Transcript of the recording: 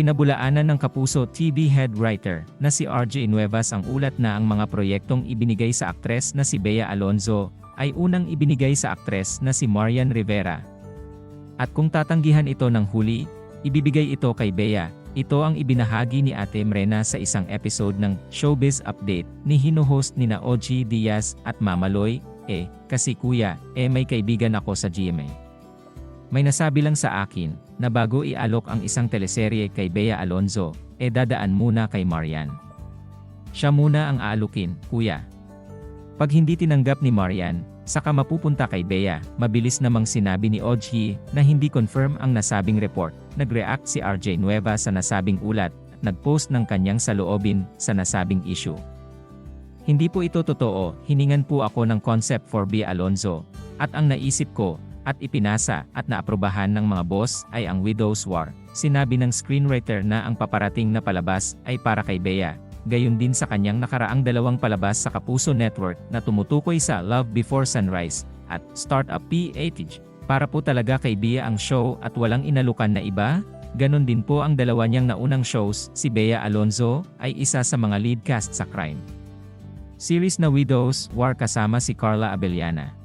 Pinabulaanan ng Kapuso TV head writer na si RJ Nuevas ang ulat na ang mga proyektong ibinigay sa aktres na si Bea Alonzo ay unang ibinigay sa aktres na si Marian Rivera. At kung tatanggihan ito ng huli, ibibigay ito kay Bea. Ito ang ibinahagi ni Ate Mrena sa isang episode ng Showbiz Update ni hinuhost ni na OG Diaz at Mamaloy, eh, kasi kuya, eh may kaibigan ako sa GMA. May nasabi lang sa akin, na bago ialok ang isang teleserye kay Bea Alonzo, e dadaan muna kay Marian. Siya muna ang aalukin, kuya. Pag hindi tinanggap ni Marian, saka mapupunta kay Bea, mabilis namang sinabi ni Ojhi na hindi confirm ang nasabing report. Nag-react si RJ Nueva sa nasabing ulat, nag-post ng kanyang saloobin sa nasabing issue. Hindi po ito totoo, hiningan po ako ng concept for Bea Alonzo, at ang naisip ko, at ipinasa at naaprobahan ng mga boss ay ang Widow's War. Sinabi ng screenwriter na ang paparating na palabas ay para kay Bea. Gayon din sa kanyang nakaraang dalawang palabas sa Kapuso Network na tumutukoy sa Love Before Sunrise at Startup PH. Para po talaga kay Bea ang show at walang inalukan na iba? Ganon din po ang dalawa niyang naunang shows, si Bea Alonzo ay isa sa mga lead cast sa Crime. Series na Widows War kasama si Carla Abellana.